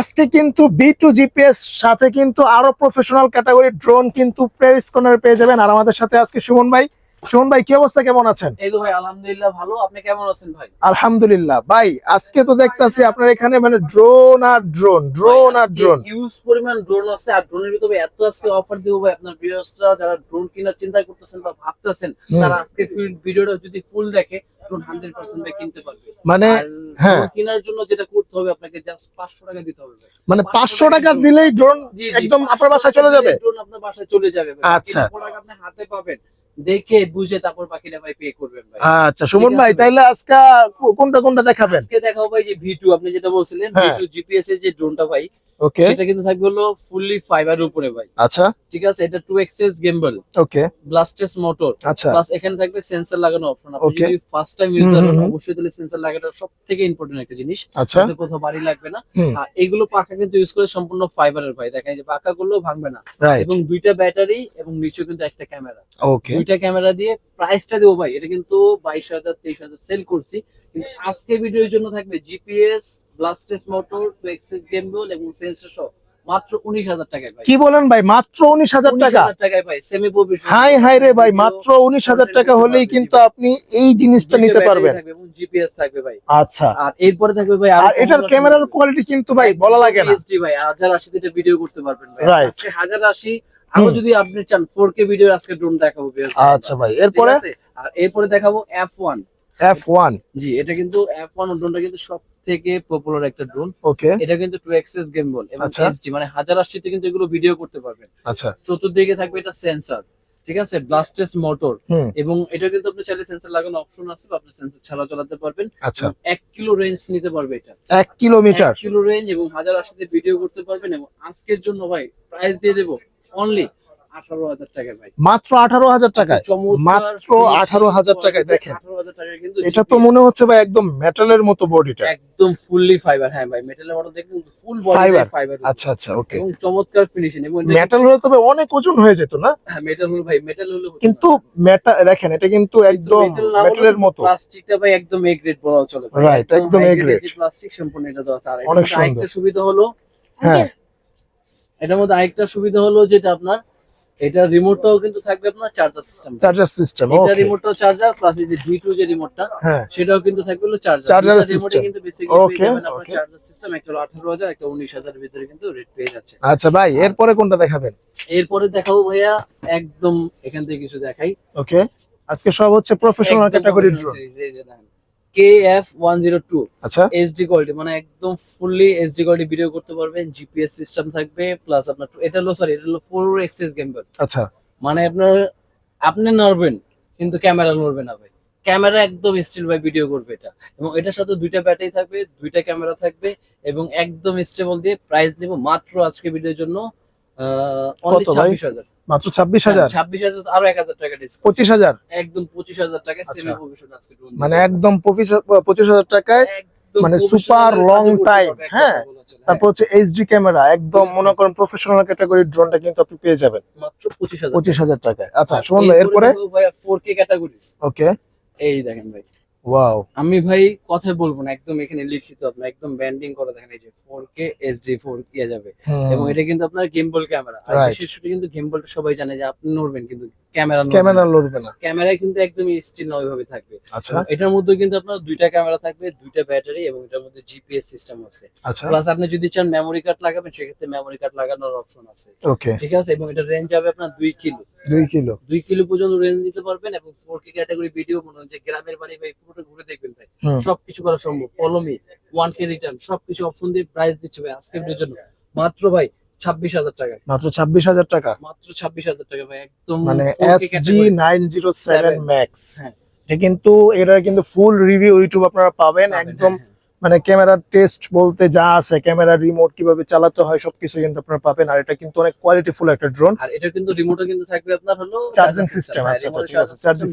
আজকে কিন্তু B two GPS সাথে কিন্তু আরও প্রফেশনাল ক্যাটাগরি ড্রোন কিন্তু প্রেস কর্নার পেয়ে যাবেন। আর আমাদের সাথে আজকে সুমন ভাই। সুমন ভাই কি অবস্থা? কেমন আছেন? এই তো ভাই আলহামদুলিল্লাহ ভালো। আপনি কেমন আছেন ভাই? আলহামদুলিল্লাহ। ভাই আজকে তো দেখতাছি আপনার এখানে মানে ড্রোন আর ড্রোন ড্রোন আর ড্রোন ইউজ পরিমাণ ড্রোন আছে আর ড্রোনের ভিতরে এত আজকে অফার দিব ভাই। আপনার ভিউয়ার্সরা যারা ড্রোন কেনার চিন্তা করতেছেন বা ভাবতেছেন তারা আজকে ভিডিওটা যদি ফুল দেখে ড্রোন হান্ড্রেড পার্সেন্ট ভাই কিনতে পারবে। মানে হ্যাঁ। কেনার জন্য যেটা করতে হবে আপনাকে জাস্ট পাঁচশো টাকা দিতে হবে মানে 500 পাঁচশো টাকা দিলেই ড্রোন একদম আপনার বাসায় চলে যাবে? drone আপনার বাসায় চলে যাবে আচ্ছা। আপনি হাতে পাবেন। দেখে বুঝে তারপর বাকিটা ভাই পে করবেন ভাই। আচ্ছা সুমন ভাই তাইলে আজকে কোনটা কোনটা দেখাবেন? আজকে দেখাবো ভাই যে ভি আপনি যেটা বলছিলেন ভি হ্যাঁ। জিপিএস এর যে ড্রোনটা ভাই ওকে সেটা কিন্তু থাকবে হলো ফুললি ফাইবার উপরে ভাই। আচ্ছা। ঠিক আছে এটা two axis gimbal okay brushless motor আচ্ছা। প্লাস এখানে থাকবে সেন্সর লাগানো অপশন আপনি যদি ফার্স্ট টাইম ইউজ করেন। অবশ্যই তাহলে সেন্সর লাগানো সব থেকে ইম্পর্টেন্ট একটা জিনিস। আচ্ছা। কোথাও বাড়ি লাগবে না। আর এগুলো পাখা কিন্তু ইউজ করে সম্পূর্ণ ফাইবারের ভাই। দেখেন যে পাখা গুলো ভাঙবে না। এবং দুইটা ব্যাটারি এবং নিচে কিন্তু একটা ক্যামেরা ওকে দুইটা ক্যামেরা দিয়ে প্রাইসটা দেবো ভাই। এটা কিন্তু বাইশ হাজার তেইশ হাজার সেল করছি। কিন্তু আজকে ভিডিওর জন্য থাকবে GPS brushless motor two axis gimbal এবং সেন্সর সহ। মাত্র উনিশ হাজার টাকায় ভাই। কি বলেন ভাই? মাত্র উনিশ হাজার টাকা? টাকায় ভাই। সেমি প্রফেশনাল হাই হাই রে ভাই মাত্র উনিশ হাজার টাকা হলেই কিন্তু আপনি এই জিনিসটা নিতে পারবেন। এবং জিপিএস থাকবে ভাই। আচ্ছা। আর এরপরে থাকবে ভাই আর এটার ক্যামেরার কোয়ালিটি কিন্তু ভাই বলা লাগে না। ভাই হাজার আশিতে ভিডিও করতে পারবেন ভাই। হাজার আশি আরও যদি আপনি চান ফোর কে ভিডিও আজকে ড্রোন দেখাবো আচ্ছা ভাই এরপরে? আর এরপরে দেখাবো F one F one G এটা কিন্তু এফ ওয়ান ড্রোনটা কিন্তু সব থেকে পপুলার একটা ড্রোন ওকে। এটা কিন্তু টু এক্সেস গেম বল এবং আচ্ছা। এইচডি মানে হাজার আশিতে কিন্তু এগুলো ভিডিও করতে পারবেন। আচ্ছা। চতুর্দিকে থাকবে এটা সেন্সর ঠিক আছে? ব্লাস্টেস মোটর এবং এটা কিন্তু আপনি চাইলে সেন্সর লাগানো অপশন আছে আপনি সেন্সর ছাড়া চালাতে পারবেন। আচ্ছা। এক কিলো রেঞ্জ নিতে পারবে এটা। এক কিলোমিটার কিলো রেঞ্জ এবং হাজার আশিতে ভিডিও করতে পারবেন এবং আজকের জন্য ভাই প্রাইস দিয়ে দেবো অনলি মাত্র আঠারো হাজার টাকায়? মাত্র finishing 18,000 টাকায় দেখেন। আঠারো হাজার টাকায় কিন্তু এটা তো মনে হচ্ছে ভাই একদম মেটালের মতো বডিটা একদম ফুললি ফাইবার হ্যাঁ ভাই মেটালের মতো দেখুন ফুল ফাইবার আচ্ছা আচ্ছা ওকে এবং চমৎকার ফিনিশিং এবং মেটাল হলে তবে অনেক ওজন হয়ে যেত না? মেটাল হলো ভাই মেটাল হলো কিন্তু মেটা দেখেন এটা কিন্তু একদম মেটালের মতো। প্লাস্টিকটা ভাই একদম এ গ্রেড বলা চলে। Right, একদম A grade। প্লাস্টিক সম্পূর্ণ এটা দেওয়া আছে। আর অনেক সুবিধা হলো হ্যাঁ। এটার মধ্যে আরেকটা সুবিধা হলো যেটা আপনার এটা রিমোটটাও কিন্তু থাকবে আপনার চার্জার সিস্টেম চার্জার সিস্টেম এটা রিমোটটাও চার্জার প্লাস এই যে ভি টু যে রিমোটটা হ্যাঁ। সেটাও কিন্তু থাকবে হলো চার্জার Charger রিমোটে কিন্তু বেসিক্যালি যাবেন আপনার চার্জার সিস্টেম একটা হলো আঠারো হাজার একটা উনিশ হাজারের ভিতরে কিন্তু রেট পেয়ে যাচ্ছে। আচ্ছা ভাই এরপরে কোনটা দেখাবেন? এরপরে দেখাবো ভাইয়া একদম এখান থেকে কিছু দেখাই। ওকে আজকে সব হচ্ছে প্রফেশনাল ক্যাটাগরির drone K F one zero two আচ্ছা। এইচডি কোয়ালিটি মানে একদম ফুললি এইচডি কোয়ালিটি ভিডিও করতে পারবেন জিপিএস সিস্টেম থাকবে প্লাস আপনার এটা হলো সরি এটা হলো ফোর এক্সেস গেমবল আচ্ছা। মানে আপনার আপনি নড়বেন কিন্তু ক্যামেরা নড়বে না ভাই। ক্যামেরা একদম স্টিল ভাই ভিডিও করবে এটা। এবং এটার সাথে দুইটা ব্যাটারি থাকবে দুইটা ক্যামেরা থাকবে এবং একদম স্টেবল দিয়ে প্রাইস দেবো মাত্র আজকে ভিডিওর জন্য অনলি? ছাব্বিশ হাজার। মাত্র ছাব্বিশ হাজার? ছাব্বিশ হাজার আরও এক হাজার টাকা ডিসকাউন্ট পঁচিশ হাজার? একদম পঁচিশ হাজার টাকা আচ্ছা। মানে একদম পঁচিশ হাজার টাকায় মানে time, পারবে, এক হ্যাঁ? তারপর হচ্ছে এইচডি ক্যামেরা একদম মনে করেন প্রফেশনাল ক্যাটাগরির ড্রোনটা কিন্তু আপনি পেয়ে যাবেন। হ্যাঁ, মাত্র পঁচিশ হাজার টাকায়। আচ্ছা শুনুন এরপরে ফোর কে ক্যাটাগরি ওকে এই দেখেন ভাই। ওয়াও আমি ভাই কথা বলব না একদম এখানে লিখিত আপনার একদম ব্যান্ডিং করে দেখেন এই যে four K S G four K যাবে। এবং এটা কিন্তু আপনার গিম্বল ক্যামেরা আর বিশেষ করে কিন্তু গিম্বলটা সবাই জানে যে আপনি নড়বেন কিন্তু। ক্যামেরা ক্যামেরা লড়বে না। ক্যামেরায় কিন্তু একদম স্টিল না ওইভাবে থাকবে। আচ্ছা। এটার মধ্যে কিন্তু আপনার দুইটা ক্যামেরা থাকবে দুইটা ব্যাটারি এবং এটার মধ্যে জিপিএস সিস্টেম আছে। আচ্ছা। প্লাস আপনি যদি চান মেমোরি কার্ড লাগাবেন সেক্ষেত্রে মেমোরি কার্ড লাগানোর অপশন আছে। ওকে ঠিক আছে? এবং এটা রেঞ্জ হবে আপনার দুই কিলো। দুই কিলো। দুই কিলো পর্যন্ত রেঞ্জ দিতে পারবেন এবং ফোর কে ক্যাটাগরি ভিডিও মনে হচ্ছে গ্রামের বাড়ি ভাই পুরোটা ঘুরে দেখবেন ভাই। সবকিছু করা সম্ভব। Follow me one key return সবকিছু অপশন দিয়ে প্রাইস দিচ্ছে ভাই আজকে ভিডিওর জন্য। মাত্র ভাই ছাব্বিশ হাজার টাকায়। মাত্র ছাব্বিশ হাজার টাকা? মাত্র ছাব্বিশ হাজার টাকা ভাই একদম মানে S G nine zero seven max হ্যাঁ। এটা কিন্তু এটার কিন্তু ফুল রিভিউ ইউটিউব আপনারা পাবেন একদম হ্যাঁ, মানে ক্যামেরার টেস্ট বলতে যা আছে ক্যামেরা রিমোট কীভাবে চালাতে হয় সবকিছু কিন্তু আপনারা পাবেন আর এটা কিন্তু অনেক কোয়ালিটিফুল একটা ড্রোন হ্যাঁ। আর এটা কিন্তু রিমোটও কিন্তু থাকবে আপনার হলো হ্যাঁ, আচ্ছা, আচ্ছা, ঠিক আছে, থাকবে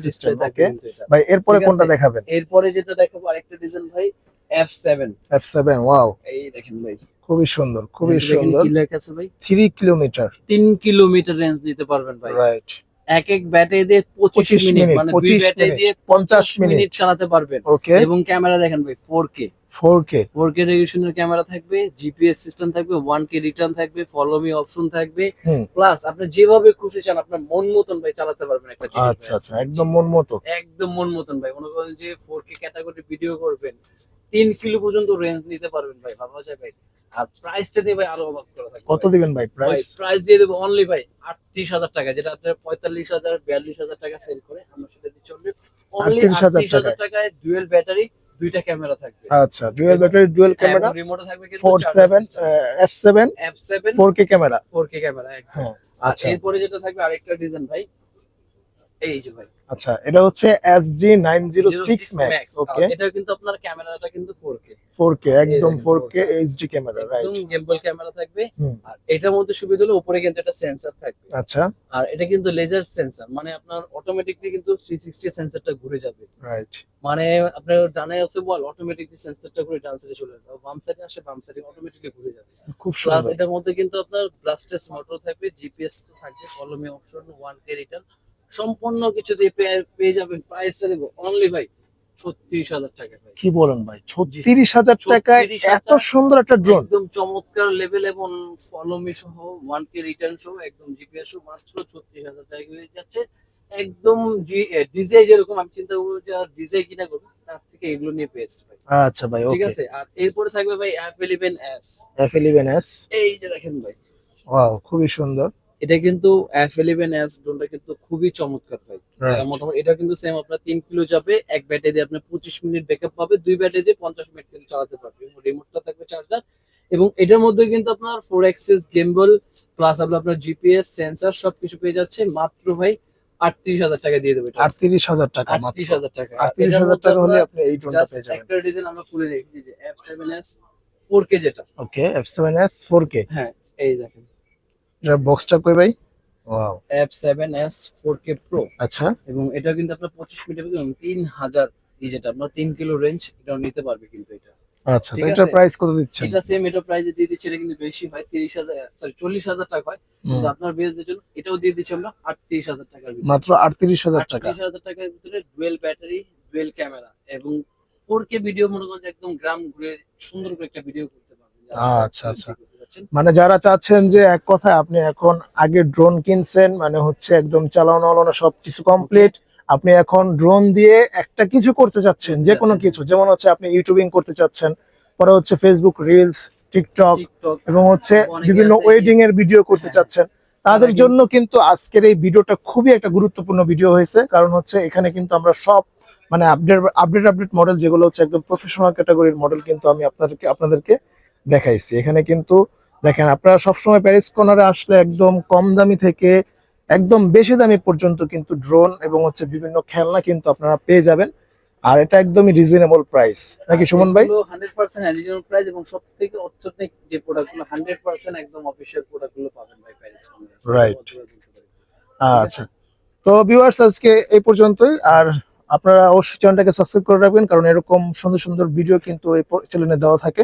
okay। কিন্তু এটা। ভাই এরপরে কোনটা দেখাবেন? এরপরে যেটা দেখাবো আরেকটা ডিজাইন ভাই F seven F seven wow এই দেখেন ভাই। খুবই সুন্দর খুবই সুন্দর। কি লেখা আছে ভাই? থ্রি কিলোমিটার তিন কিলোমিটার রেঞ্জ দিতে পারবেন ভাই। রাইট এক এক ব্যাটারি দিয়ে পঁচিশ 25 মিনিট মানে দুই 25 দিয়ে 50 পঞ্চাশ মিনিট। চালাতে পারবেন। ওকে এবং ক্যামেরা দেখেন ভাই four K four K four K রেগুলেশনের camera থাকবে জিপিএস সিস্টেম থাকবে রিটার্ন থাকবে ফলো মি অপশন থাকবে। প্লাস আপনি যেভাবে খুশি চান আপনার মন মতন ভাই চালাতে পারবেন একটা জিনিস আচ্ছা আচ্ছা একদম মন মতো একদম মন মতন ভাই। মনে করেন যে ক্যাটাগরি ভিডিও করবেন তিন কিলো পর্যন্ত রেঞ্জ নিতে পারবেন ভাই ভাবা যায় ভাই। আর প্রাইসটা দিয়ে ভাই আরও অবাক করা থাকবে কত। দিবেন ভাই প্রাইস প্রাইস দিয়ে দেবো অনলি ভাই আটত্রিশ হাজার টাকা যেটা আপনার পঁয়তাল্লিশ হাজার বিয়াল্লিশ হাজার টাকা সেল করে আমরা সেটা দিচ্ছি অনলি অনলি 38,000 আটত্রিশ হাজার টাকায় ডুয়েল ব্যাটারি দুইটা ক্যামেরা থাকবে। আচ্ছা dual battery dual camera remote থাকবে কিন্তু four seven F seven F seven four K camera four K camera হ্যাঁ আর আচ্ছা। এরপরে যেটা থাকবে আরেকটা ডিজাইন ভাই এই যে ভাই। আচ্ছা এটা হচ্ছে S G nine zero six 06 max okay এটা কিন্তু আপনার ক্যামেরাটা কিন্তু ফোর কে ফোর কে একদম 4K কে এইচডি ক্যামেরা রাইট একদম গেমবল ক্যামেরা থাকবে। আর এটার মধ্যে সুবিধা হলো উপরে কিন্তু একটা সেন্সর থাকবে। আচ্ছা। আর এটা কিন্তু লেজার সেন্সর মানে আপনার অটোমেটিকলি কিন্তু থ্রি সিক্সটি সেন্সরটা ঘুরে যাবে। রাইট মানে আপনার ডানে আছে বল অটোমেটিকলি সেন্সরটা ঘুরে ডান সাইডে চলে যাবে বাম সাইডে আসে বাম সাইডে অটোমেটিকলি ঘুরে যাবে। খুব প্লাস এটার মধ্যে কিন্তু আপনার ব্লাস্টেস মোটর থাকবে জিপিএস থাকবে follow me option one key return সম্পূর্ণ কিছু দিয়ে পেয়ে যাবেন প্রাইসটা দেবো অনলি ভাই ছত্রিশ হাজার টাকা কি বলেন ভাই? ছত্রিশ হাজার টাকায় এত সুন্দর একটা ড্রোন একদম চমৎকার লেভেল এবং ফলোমি সহ ওয়ান কে রিটার্ন সহ একদম জিপিএস সহ মাত্র ছত্রিশ হাজার টাকা হয়ে যাচ্ছে। একদম ডিজাই যেরকম আমি চিন্তা করব যে ডিজাই কিনা করব তার থেকে এগুলো নিয়ে ভাই। আচ্ছা ভাই ঠিক আছে? আর এরপরে থাকবে ভাই app eleven S eleven S এই যে দেখেন ভাই। ওয়াও খুবই সুন্দর। এটা কিন্তু এফ ইলেভেন এস ড্রোনটা কিন্তু খুবই চমৎকার. আহ, মোটামুটি এটা কিন্তু সেম আপনার তিন কিলো যাবে এক ব্যাটারি দিয়ে আপনার পঁচিশ মিনিট ব্যাকআপ পাবে দুই ব্যাটারি দিয়ে পঞ্চাশ মিনিট কিন্তু চালাতে পারবে। এবং রিমোটটা থাকবে চার্জার এবং এটার মধ্যে কিন্তু আপনার ফোর এক্সেস গেমবল প্লাস আপনার জিপিএস সেন্সর সবকিছু পেয়ে যাচ্ছে। মাত্র ভাই আটত্রিশ হাজার টাকা দিয়ে দেবে আটত্রিশ হাজার টাকা আটত্রিশ হাজার টাকা। আটত্রিশ হাজার টাকা হলে আপনি এই ড্রোনটা পেয়ে যাবেন। একটা ডিজাইন আমরা খুলে রেখেছি যে F seven S four K যেটা। Okay F seven S four K হ্যাঁ এই দেখেন। এটার বক্সটা কই ভাই? Wow F seven S four K pro আচ্ছা। এবং এটা কিন্তু আপনার পঁচিশ মিটার তিন হাজার এই যেটা আপনার তিন কিলো রেঞ্জ এটা নিতে পারবে কিন্তু এটা। আচ্ছা তো এটার প্রাইস কত দিচ্ছেন? এটা সেম এটা প্রাইসে দিয়ে দিচ্ছি এটা কিন্তু বেশি হয় তিরিশ হাজার সরি চল্লিশ হাজার টাকা হয়। কিন্তু আপনার বেসদের জন্য এটাও দিয়ে দিচ্ছি আমরা আটত্রিশ হাজার টাকার ভিতরে। মাত্র আটত্রিশ হাজার টাকা। আটত্রিশ হাজার টাকার ভিতরে ডুয়েল ব্যাটারি ডুয়েল ক্যামেরা এবং ফোর কে ভিডিও মনে করেন একদম গ্রাম ঘুরে সুন্দর করে একটা ভিডিও করতে পারবেন। আচ্ছা, আচ্ছা। মানে যারা চাচ্ছেন যে এক কথায় আপনি এখন আগে ড্রোন কিনছেন মানে হচ্ছে একদম চালানো আলানো সবকিছু কমপ্লিট আপনি এখন ড্রোন দিয়ে একটা কিছু করতে চাচ্ছেন যে কোনো কিছু। যেমন হচ্ছে আপনি ইউটিউবিং করতে চাচ্ছেন পরে হচ্ছে ফেসবুক রিলস টিকটক টিকটক এবং হচ্ছে বিভিন্ন ওয়েডিং এর ভিডিও করতে হ্যাঁ। চাচ্ছেন। তাদের জন্য কিন্তু আজকের এই ভিডিওটা খুবই একটা গুরুত্বপূর্ণ ভিডিও হয়েছে কারণ হচ্ছে এখানে কিন্তু আমরা সব মানে আপডেট আপডেট আপডেট মডেল যেগুলো হচ্ছে একদম প্রফেশনাল ক্যাটাগরির মডেল কিন্তু আমি আপনাদেরকে আপনাদেরকে দেখাইছি। এখানে কিন্তু দেখেন আপনারা সবসময় প্যারিস কর্নারে আসলে একদম কম দামি থেকে একদম বেশি দামি পর্যন্ত কিন্তু ড্রোন এবং হচ্ছে বিভিন্ন খেলনা কিন্তু আপনারা পেয়ে যাবেন। আর এটা একদমই রিজনেবল প্রাইস নাকি সুমন ভাই? হান্ড্রেড পার্সেন্ট রিজনেবল প্রাইস এবং সব থেকে অর্থনৈতিক যে প্রোডাক্টগুলো হান্ড্রেড পার্সেন্ট একদম অফিসিয়াল প্রোডাক্টগুলো পাবেন ভাই প্যারিস Right. আচ্ছা। তো ভিউয়ার্স আজকে এই পর্যন্তই। আর আপনারা অবশ্যই চ্যানেলটাকে সাবস্ক্রাইব করে রাখবেন কারণ এরকম সুন্দর সুন্দর ভিডিও কিন্তু এই চ্যানেলে দেওয়া থাকে।